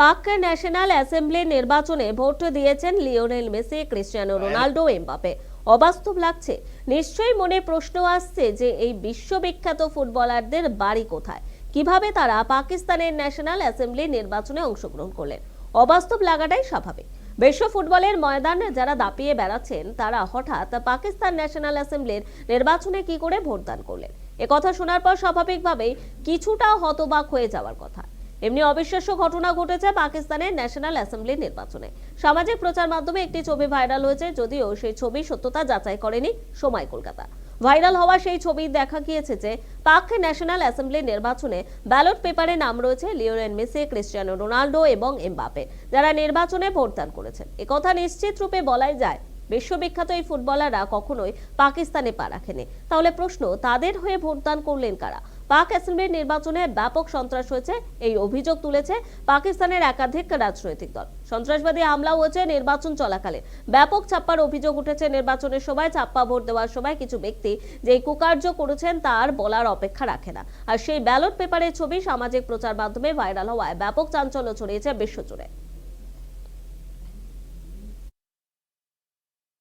পাক national assembly নির্বাচনে vote দিয়েছেন Lionel Messi Cristiano Ronaldo Mbappe অবাস্তব লাগছে। নিশ্চয়ই মনে প্রশ্ন আসছে যে এই বিশ্ববিখ্যাত ফুটবলারদের বাড়ি কোথায়? কীভাবে তারা পাকিস্তানের ন্যাশনাল অ্যাসেম্বলি নির্বাচনে অংশগ্রহণ করলেন? অবাস্তব লাগাটাই স্বাভাবিক। বিশ্ব ফুটবলের ময়দানে যারা দাপিয়ে বেড়াচ্ছেন, তারা হঠাৎ পাকিস্তান ন্যাশনাল অ্যাসেম্বলির নির্বাচনে কি করে ভোটদান করলেন? একথা শোনার পর স্বাভাবিকভাবেই কিছুটা হতবাক হয়ে যাওয়ার কথা। এমনি অবিশ্বাস্য ঘটনা ঘটেছে পাকিস্তানের ন্যাশনাল অ্যাসেম্বলি নির্বাচনে। সামাজিক প্রচার মাধ্যমে একটি ছবি ভাইরাল হয়েছে, যদিও সেই ছবি সত্যতা যাচাই করেনি সময় কলকাতা। ভাইরাল হওয়া সেই ছবি দেখা গিয়েছে যে, পাক ন্যাশনাল অ্যাসেম্বলি নির্বাচনে ব্যালট পেপারে নাম রয়েছে লিওনেল মেসি ক্রিস্টিয়ানো রোনাল্ডো এবং এমবাপে যারা নির্বাচনে ভোটদান করেছেন। একথা নিশ্চিত রূপে বলাই যায়, বিশ্ববিখ্যাত এই ফুটবলাররা কখনোই পাকিস্তানে পা রাখেনি। তাহলে প্রশ্ন, তাদের হয়ে ভোটদান করলেন কারা? পাক অ্যাসেম্বলির নির্বাচনে ব্যাপক সন্ত্রাস হয়েছে, এই অভিযোগ তুলেছে পাকিস্তানের একাধিক রাজনৈতিক দল। সন্ত্রাসবাদী হামলা হয়েছে নির্বাচন চলাকালে। ব্যাপক ছাপ্পার অভিযোগ উঠেছে নির্বাচনের সময় ছাপ্পা ভোট দেওয়ার সময় কিছু ব্যক্তি যে কুকার্য করেছেন তার বলার অপেক্ষা রাখে না। আর সেই ব্যালট পেপারের ছবি সামাজিক প্রচার মাধ্যমে ভাইরাল হওয়ায় ব্যাপক চাঞ্চল্য ছড়িয়েছে বিশ্বজুড়ে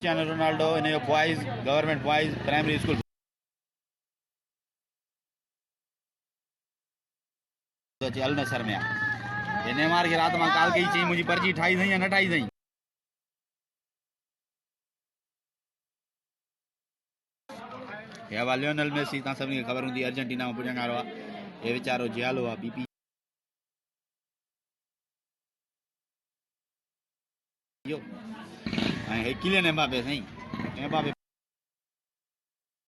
Cristiano Ronaldo in a boys government boys primary तो चल न सर में એને માર કે રાતમાં કાલ કઈ છે મુજી પરચી ઠાઈ દઈ અને ઠાઈ દઈ એવા લિયોનલ મેસી તા સભને ખબર હતી અર્જેન્ટિનામાં પૂજા કરવા એ વિચારો જ્યાલો આ બીપી યો અહીં હે કિલિયન એમ્બાપે સહી એમ્બાપે